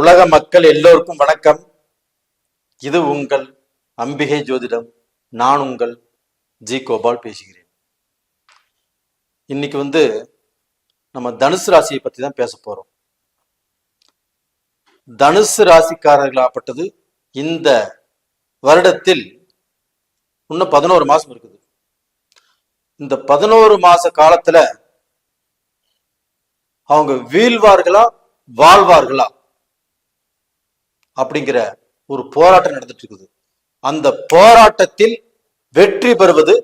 உலக மக்கள் எல்லோருக்கும் வணக்கம். இது உங்கள் அம்பிகை ஜோதிடம். நான் உங்கள் ஜி கோபால் பேசுகிறேன். இன்னைக்கு வந்து நம்ம தனுசு ராசியை பத்தி தான் பேச போறோம். தனுசு ராசிக்காரர்களாப்பட்டது இந்த வருடத்தில் இன்னும் பதினோரு மாசம் இருக்குது. இந்த பதினோரு மாச காலத்துல அவங்க வீழ்வார்களா வாழ்வார்களா? அப்படிங்கிற ஒரு போராட்டம் நடந்துட்டு இருக்குது. அந்த போராட்டத்தில் வெற்றி பெறுவது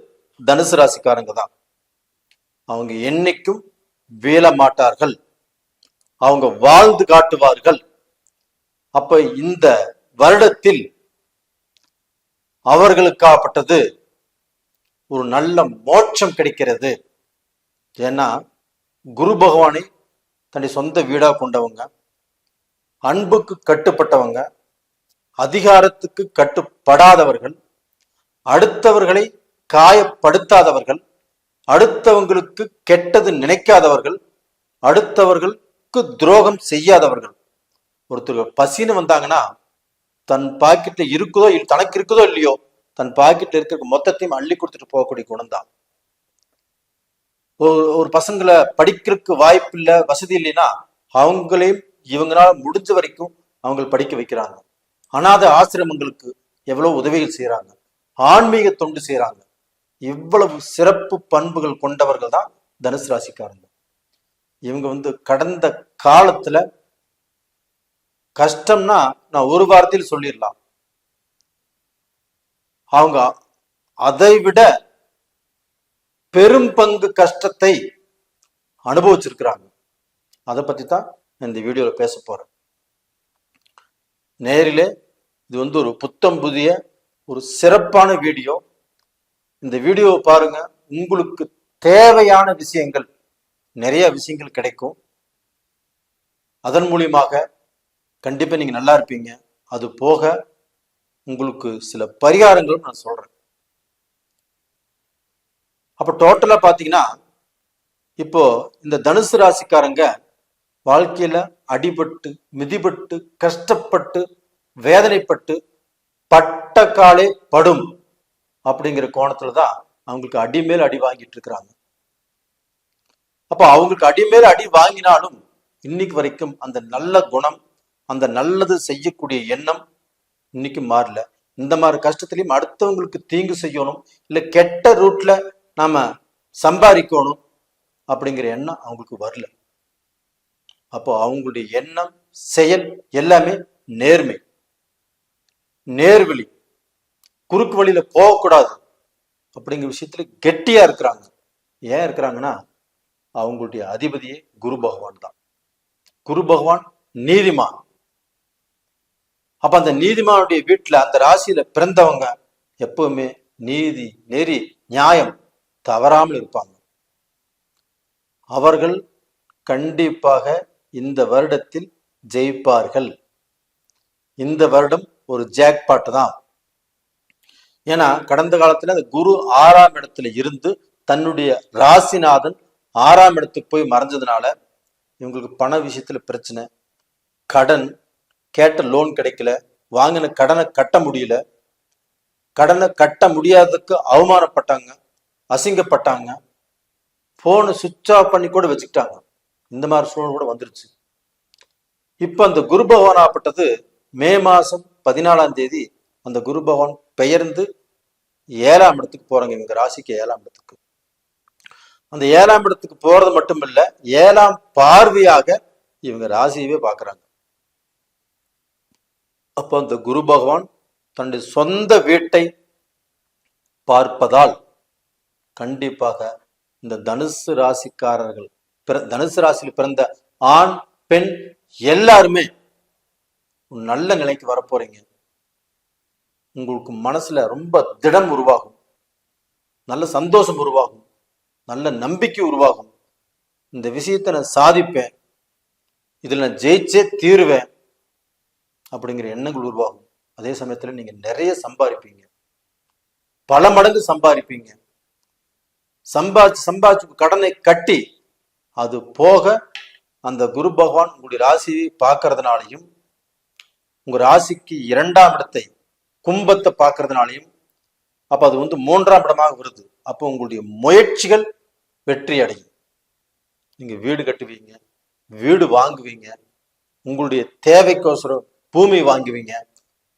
தனுசு ராசிக்காரங்க தான். அவங்க என்னைக்கும் வீழ மாட்டார்கள். அவங்க வாழ்ந்து காட்டுவார்கள். அப்ப இந்த வருடத்தில் அவர்களுக்காகப்பட்டது ஒரு நல்ல மோட்சம் கிடைக்கிறது. ஏன்னா குரு பகவானை தன்னை சொந்த வீடா கொண்டவங்க. அன்புக்கு கட்டுப்பட்டவங்க அதிகாரத்துக்கு கட்டுப்படாதவர்கள் அடுத்தவர்களை காயப்படுத்தாதவர்கள் அடுத்தவங்களுக்கு கெட்டது நினைக்காதவர்கள் அடுத்தவர்களுக்கு துரோகம் செய்யாதவர்கள். ஒருத்தர் பசின்னு வந்தாங்கன்னா தன் பாக்கெட்ல இருக்குதோ இல்ல- தனக்கு இருக்குதோ இல்லையோ தன் பாக்கெட்ல இருக்கிற மொத்தத்தையும் அள்ளி கொடுத்துட்டு போகக்கூடிய குணம்தான். ஒரு ஒரு பசங்களை படிக்கிறதுக்கு வாய்ப்பு இல்லை வசதி இல்லைன்னா அவங்களையும் இவங்களால முடிஞ்ச வரைக்கும் அவங்க படிக்க வைக்கிறாங்க. அனாத ஆசிரமங்களுக்கு எவ்வளவு உதவிகள் செய்யறாங்க ஆன்மீக தொண்டு செய்யறாங்க இவ்வளவு சிறப்பு பண்புகள் கொண்டவர்கள் தான் தனுசு ராசிக்காரங்க. இவங்க வந்து கடந்த காலத்துல கஷ்டம்னா நான் ஒரு வாரத்தில் சொல்லிடலாம். அவங்க அதை விட பெரும் பங்கு கஷ்டத்தை அனுபவிச்சிருக்கிறாங்க. அதை பத்தி தான் இந்த வீடியோவில் பேச போறேன். நேரிலே இது வந்து ஒரு புத்தம் புதிய ஒரு சிறப்பான வீடியோ. இந்த வீடியோவை பாருங்க. உங்களுக்கு தேவையான விஷயங்கள் நிறைய விஷயங்கள் கிடைக்கும். அதன் மூலியமாக கண்டிப்பாக நீங்கள் நல்லா இருப்பீங்க. அது போக உங்களுக்கு சில பரிகாரங்களும் நான் சொல்கிறேன் அப்போ டோட்டலாக பார்த்தீங்கன்னா இப்போ இந்த தனுசு ராசிக்காரங்க வாழ்க்கையில அடிபட்டு மிதிபட்டு கஷ்டப்பட்டு வேதனைப்பட்டு பட்ட காலே படும் அப்படிங்கிற கோணத்துல தான் அவங்களுக்கு அடிமேல் அடி வாங்கிட்டு இருக்கிறாங்க. அப்ப அவங்களுக்கு அடிமேல் அடி வாங்கினாலும் இன்னைக்கு வரைக்கும் அந்த நல்ல குணம் அந்த நல்லது செய்யக்கூடிய எண்ணம் இன்னைக்கு மாறல. இந்த மாதிரி கஷ்டத்திலையும் அடுத்தவங்களுக்கு தீங்கு செய்யணும் இல்ல கெட்ட ரூட்ல நாம சம்பாதிக்கணும் அப்படிங்கிற எண்ணம் அவங்களுக்கு வரல. அப்போ அவங்களுடைய எண்ணம் செயல் எல்லாமே நேர்மை. நேர்வழி. குறுக்கு வழியில போகக்கூடாது அப்படிங்கிற விஷயத்துல கெட்டியா இருக்கிறாங்க. ஏன் இருக்கிறாங்கன்னா அவங்களுடைய அதிபதியே குரு பகவான் தான். குரு பகவான் நீதிமான். அப்ப அந்த நீதிமானுடைய வீட்டுல அந்த ராசியில பிறந்தவங்க எப்பவுமே நீதி நெறி நியாயம் தவறாமல் இருப்பாங்க. அவர்கள் கண்டிப்பாக இந்த வருடத்தில் ஜெயிப்பார்கள். இந்த வருடம் ஒரு ஜாக்பாட் தான். ஏன்னா கடந்த காலத்துல அந்த குரு ஆறாம் இடத்துல இருந்து தன்னுடைய ராசிநாதன் ஆறாம் இடத்துக்கு போய் மறைஞ்சதுனால இவங்களுக்கு பண விஷயத்துல பிரச்சனை கடன் கேட்ட லோன் கிடைக்கல வாங்கின கடனை கட்ட முடியல. கடனை கட்ட முடியாததுக்கு அவமானப்பட்டாங்க அசிங்கப்பட்டாங்க. போனை சுவிட்ச் ஆஃப் பண்ணி கூட வச்சுக்கிட்டாங்க. இந்த மாதிரி சூழ்நிலை கூட வந்துருச்சு. இப்ப அந்த குரு பகவான் ஆப்பட்டது மே மாசம் பதினாலாம் தேதி அந்த குரு பகவான் பெயர்ந்து ஏழாம் இடத்துக்கு போறாங்க. இவங்க ராசிக்கு ஏழாம் இடத்துக்கு. அந்த ஏழாம் இடத்துக்கு போறது மட்டும் இல்ல ஏழாம் பார்வையாக இவங்க ராசியவே பாக்குறாங்க. அப்போ அந்த குரு பகவான் தன்னுடைய சொந்த வீட்டை பார்ப்பதால் கண்டிப்பாக இந்த தனுசு ராசிக்காரர்கள் தனுசு ராசியில் பிறந்த ஆண் பெண் எல்லாருமே நல்ல நிலைக்கு வரப்போறீங்க. உங்களுக்கு மனசுல ரொம்ப திடம் உருவாகும். நல்ல சந்தோஷம் உருவாகும். நல்ல நம்பிக்கை உருவாகும். இந்த விஷயத்தை நான் சாதிப்பேன். இதில் நான் ஜெயிச்சே தீருவேன் அப்படிங்கிற எண்ணங்கள் உருவாகும். அதே சமயத்தில் நீங்கள் நிறைய சம்பாதிப்பீங்க. பல மடங்கு சம்பாதிப்பீங்க. சம்பாதிச்சு சம்பாதிச்சு கடனை கட்டி அது போக அந்த குரு பகவான் உங்களுடைய ராசியை பார்க்கறதுனாலையும் உங்க ராசிக்கு இரண்டாம் இடத்தை கும்பத்தை பார்க்கறதுனாலையும் அப்ப அது வந்து மூன்றாம் இடமாக வருது. அப்போ உங்களுடைய முயற்சிகள் வெற்றி அடையும். நீங்க வீடு கட்டுவீங்க வீடு வாங்குவீங்க உங்களுடைய தேவைக்கோசரம் பூமி வாங்குவீங்க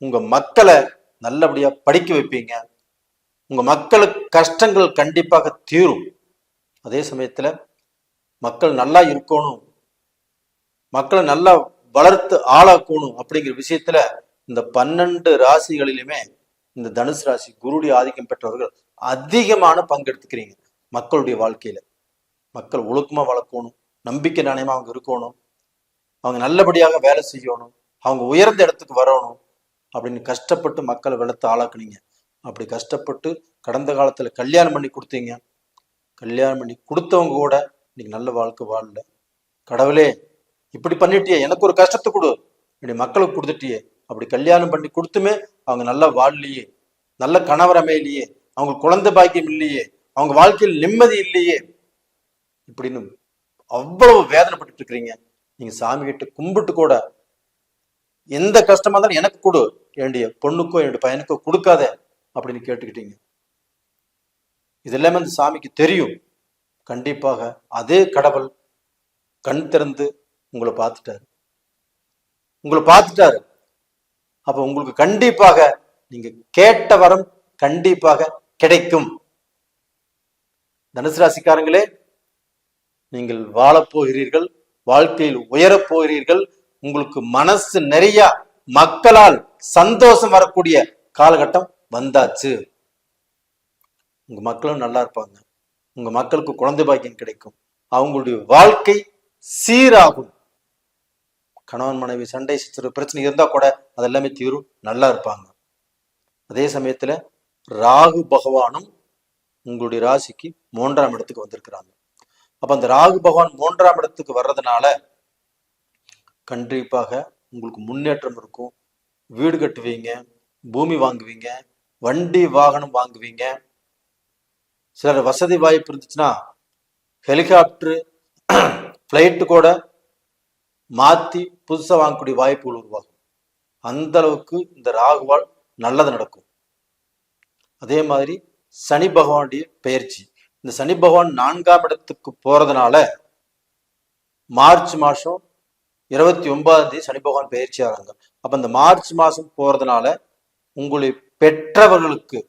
உங்க மக்களை நல்லபடியா படிக்க வைப்பீங்க உங்க மக்களுக்கு கஷ்டங்கள் கண்டிப்பாக தீரும். அதே சமயத்துல மக்கள் நல்லா இருக்கணும். மக்களை நல்லா வளர்த்து ஆளாக்கணும் அப்படிங்கிற விஷயத்துல இந்த பன்னெண்டு ராசிகளிலுமே இந்த தனுசு ராசி குருடைய ஆதிக்கம் பெற்றவர்கள் அதிகமான பங்கெடுத்துக்கிறீங்க மக்களுடைய வாழ்க்கையில. மக்கள் ஒழுக்கமா வளர்க்கணும் நம்பிக்கை நாணயமா அவங்க இருக்கணும். அவங்க நல்லபடியாக வேலை செய்யணும் அவங்க உயர்ந்த இடத்துக்கு வரணும் அப்படின்னு கஷ்டப்பட்டு மக்களை வளர்த்து ஆளாக்குனீங்க. அப்படி கஷ்டப்பட்டு கடந்த காலத்துல கல்யாணம் பண்ணி கொடுத்தீங்க. கல்யாணம் பண்ணி கொடுத்தவங்க கூட இன்னைக்கு நல்ல வாழ்க்கை வாழல. கடவுளே இப்படி பண்ணிட்டியே எனக்கு ஒரு கஷ்டத்தை கொடு. இப்படி மக்களுக்கு கொடுத்துட்டியே. அப்படி கல்யாணம் பண்ணி கொடுத்துமே அவங்க நல்லா வாழலையே. நல்ல கணவர் அமையலையே. அவங்க குழந்தை பாக்கியம் இல்லையே. அவங்க வாழ்க்கையில் நிம்மதி இல்லையே. இப்படின்னு அவ்வளவு வேதனைப்பட்டு இருக்கிறீங்க. நீங்க சாமி கிட்ட கும்பிட்டு கூட எந்த கஷ்டமா இருந்தாலும் எனக்கு கொடு. என்னுடைய பொண்ணுக்கோ என்னுடைய பையனுக்கோ கொடுக்காத அப்படின்னு கேட்டுக்கிட்டீங்க. இது எல்லாமே அந்த சாமிக்கு தெரியும். கண்டிப்பாக அதே கடவுள் கண் திறந்து உங்களை பார்த்துட்டாரு. உங்களை பார்த்துட்டாரு. அப்போ உங்களுக்கு கண்டிப்பாக நீங்க கேட்ட வரம் கண்டிப்பாக கிடைக்கும். தனுசு ராசிக்காரங்களே நீங்கள் வாழப்போகிறீர்கள் வாழ்க்கையில் உயரப் போகிறீர்கள் உங்களுக்கு மனசு நிறைய மக்களால் சந்தோஷம் வரக்கூடிய காலகட்டம் வந்தாச்சு. உங்க மக்களும் நல்லா இருப்பாங்க. உங்க மக்களுக்கு குழந்தை பாக்கியம் கிடைக்கும். அவங்களுடைய வாழ்க்கை சீராகும். கணவன் மனைவி சண்டை சச்சரவு பிரச்சனை இருந்தா கூட அதெல்லாமே தீரும். நல்லா இருப்பாங்க. அதே சமயத்துல ராகு பகவானும் உங்களுடைய ராசிக்கு மூன்றாம் இடத்துக்கு வந்திருக்கிறாங்க. அப்ப அந்த ராகு பகவான் மூன்றாம் இடத்துக்கு வர்றதுனால கண்டிப்பாக உங்களுக்கு முன்னேற்றம் இருக்கும். வீடு கட்டுவீங்க பூமி வாங்குவீங்க வண்டி வாகனம் வாங்குவீங்க சிலர் வசதி வாய்ப்பு இருந்துச்சுன்னா ஹெலிகாப்டரு ஃப்ளைட்டு கூட மாத்தி புதுசா வாங்கக்கூடிய வாய்ப்புகள் உருவாகும். அந்த அளவுக்கு இந்த ராகுவால் நல்லது நடக்கும். அதே மாதிரி சனி பகவானுடைய பயிற்சி. இந்த சனி பகவான் நான்காம் இடத்துக்கு போறதுனால மார்ச் மாசம் இருபத்தி ஒன்பதாம் தேதி சனி பகவான் பயிற்சி ஆகிறாங்க. அப்ப இந்த மார்ச் மாசம் போறதுனால உங்களை பெற்றவர்களுக்கு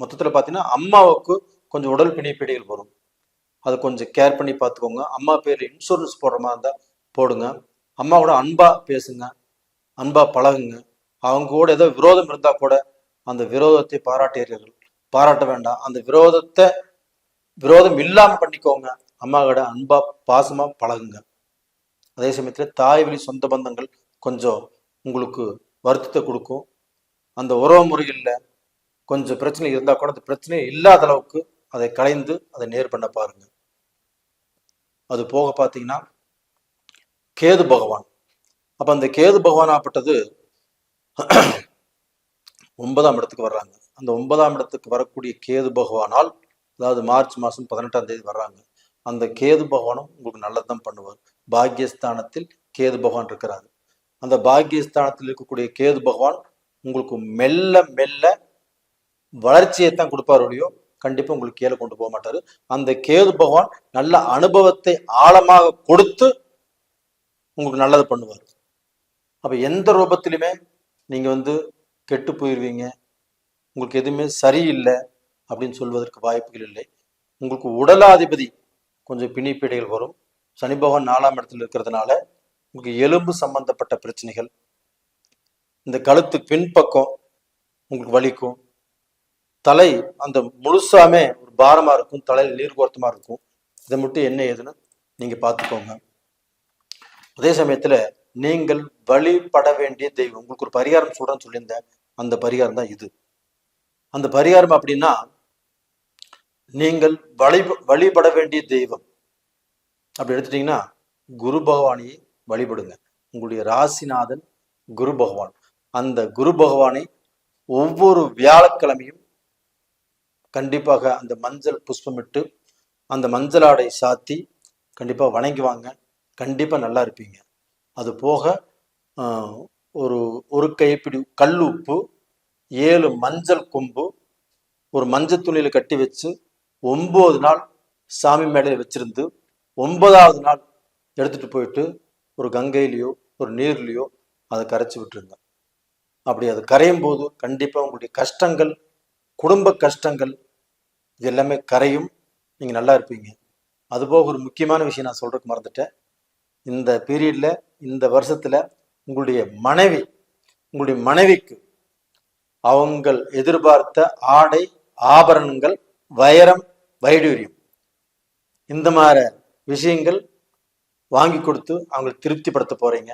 மொத்தத்துல பாத்தீங்கன்னா அம்மாவுக்கு கொஞ்சம் உடல் பிணிப்பீடுகள் வரும். அதை கொஞ்சம் கேர் பண்ணி பார்த்துக்கோங்க. அம்மா பேர் இன்சூரன்ஸ் போடுற மாதிரி இருந்தால் போடுங்க. அம்மா கூட அன்பாக பேசுங்க. அன்பாக பழகுங்க. அவங்க கூட ஏதோ விரோதம் இருந்தால் கூட அந்த விரோதத்தை பாராட்டுகிறீர்கள் பாராட்ட வேண்டாம். அந்த விரோதத்தை விரோதம் இல்லாமல் பண்ணிக்கோங்க. அம்மா கூட அன்பாக பாசமாக பழகுங்க. அதே சமயத்தில் தாய் வழி சொந்த பந்தங்கள் கொஞ்சம் உங்களுக்கு வருத்தத்தை கொடுக்கும். அந்த உறவு முறைகளில் கொஞ்சம் பிரச்சனை இருந்தால் கூட அந்த பிரச்சனை இல்லாத அளவுக்கு அதை களைந்து அதை நேர் பண்ண பாருங்க அது போக பார்த்தீங்கன்னா கேது பகவான். அப்ப அந்த கேது பகவான் ஆப்பட்டது ஒன்பதாம் இடத்துக்கு வர்றாங்க. அந்த ஒன்பதாம் இடத்துக்கு வரக்கூடிய கேது பகவானால் அதாவது மார்ச் மாசம் பதினெட்டாம் தேதி வர்றாங்க. அந்த கேது பகவானும் உங்களுக்கு நல்லதுதான் பண்ணுவார். பாக்யஸ்தானத்தில் கேது பகவான் இருக்கிறார். அந்த பாக்யஸ்தானத்தில் இருக்கக்கூடிய கேது பகவான் உங்களுக்கு மெல்ல மெல்ல வளர்ச்சியை தான் கொடுப்பார் ஒழியோ கண்டிப்பாக உங்களுக்கு கீழே கொண்டு போக மாட்டார். அந்த கேது பகவான் நல்ல அனுபவத்தை ஆழமாக கொடுத்து உங்களுக்கு நல்லது பண்ணுவார். அப்போ எந்த ரூபத்திலுமே நீங்கள் வந்து கெட்டு போயிடுவீங்க உங்களுக்கு எதுவுமே சரியில்லை அப்படின்னு சொல்வதற்கு வாய்ப்புகள் இல்லை. உங்களுக்கு உடலாதிபதி கொஞ்சம் பிணிப்பீடைகள் வரும். சனி பகவான் நாலாம் இடத்துல இருக்கிறதுனால உங்களுக்கு எலும்பு சம்பந்தப்பட்ட பிரச்சனைகள் இந்த கழுத்து பின்பக்கம் உங்களுக்கு வலிக்கும். தலை அந்த முழுசாமே ஒரு பாரமா இருக்கும் தலையில் நீர் கோர்த்தமா இருக்கும். இதை மட்டும் என்ன ஏதுன்னு நீங்க பார்த்துக்கோங்க. அதே சமயத்துல நீங்கள் வழிபட வேண்டிய தெய்வம் உங்களுக்கு ஒரு பரிகாரம் சொல்றேன்னு சொல்லியிருந்தேன் அந்த பரிகாரம் தான் இது. அந்த பரிகாரம் அப்படின்னா நீங்கள் வழி வழிபட வேண்டிய தெய்வம். அப்படி எடுத்துட்டீங்கன்னா குரு பகவானையை வழிபடுங்க. உங்களுடைய ராசிநாதன் குரு பகவான். அந்த குரு பகவானை ஒவ்வொரு வியாழக்கிழமையும் கண்டிப்பாக அந்த மஞ்சள் புஷ்பமிட்டு அந்த மஞ்சள் ஆடை சாத்தி கண்டிப்பாக வணங்கி வாங்க. கண்டிப்பாக நல்லா இருப்பீங்க. அது போக ஒரு ஒரு கைப்பிடி கல் உப்பு ஏழு மஞ்சள் கொம்பு ஒரு மஞ்சள் துணியில் கட்டி வச்சு ஒம்பது நாள் சாமி மேடையில் வச்சிருந்து ஒன்பதாவது நாள் எடுத்துட்டு போயிட்டு ஒரு கங்கையிலையோ ஒரு நீர்லேயோ அதை கரைச்சி விட்டுருங்க. அப்படி அது கரையும் போது கண்டிப்பாக உங்களுடைய கஷ்டங்கள் குடும்ப கஷ்டங்கள் இது எல்லாமே கரையும். நீங்கள் நல்லா இருப்பீங்க. அதுபோக ஒரு முக்கியமான விஷயம் நான் சொல்கிறதுக்கு மறந்துட்டேன். இந்த பீரியடில் இந்த வருஷத்தில் உங்களுடைய மனைவி உங்களுடைய மனைவிக்கு அவங்கள் எதிர்பார்த்த ஆடை ஆபரணங்கள் வைரம் வைடூரியம் இந்த மாதிரி விஷயங்கள் வாங்கி கொடுத்து அவங்களை திருப்திப்படுத்த போகிறீங்க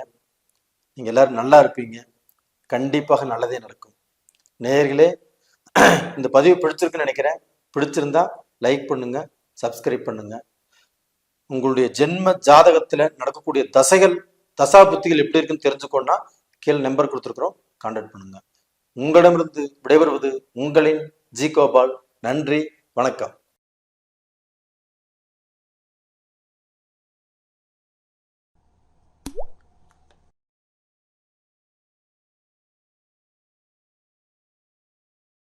நீங்கள் எல்லோரும் நல்லா இருப்பீங்க. கண்டிப்பாக நல்லதே நடக்கும். நேர்களே இந்த பதிவு பிடிச்சிருக்குன்னு நினைக்கிறேன். பிடிச்சிருந்தா லைக் பண்ணுங்க சப்ஸ்கிரைப் பண்ணுங்க. உங்களுடைய ஜென்ம ஜாதகத்துல நடக்கக்கூடிய தசைகள் தசா புத்திகள் எப்படி இருக்குன்னு தெரிஞ்சுக்கோன்னா கீழே நம்பர் கொடுத்துருக்குறோம் கான்டாக்ட் பண்ணுங்க. உங்களிடமிருந்து விடைபெறுவது உங்களின் ஜி கோபால் நன்றி வணக்கம்.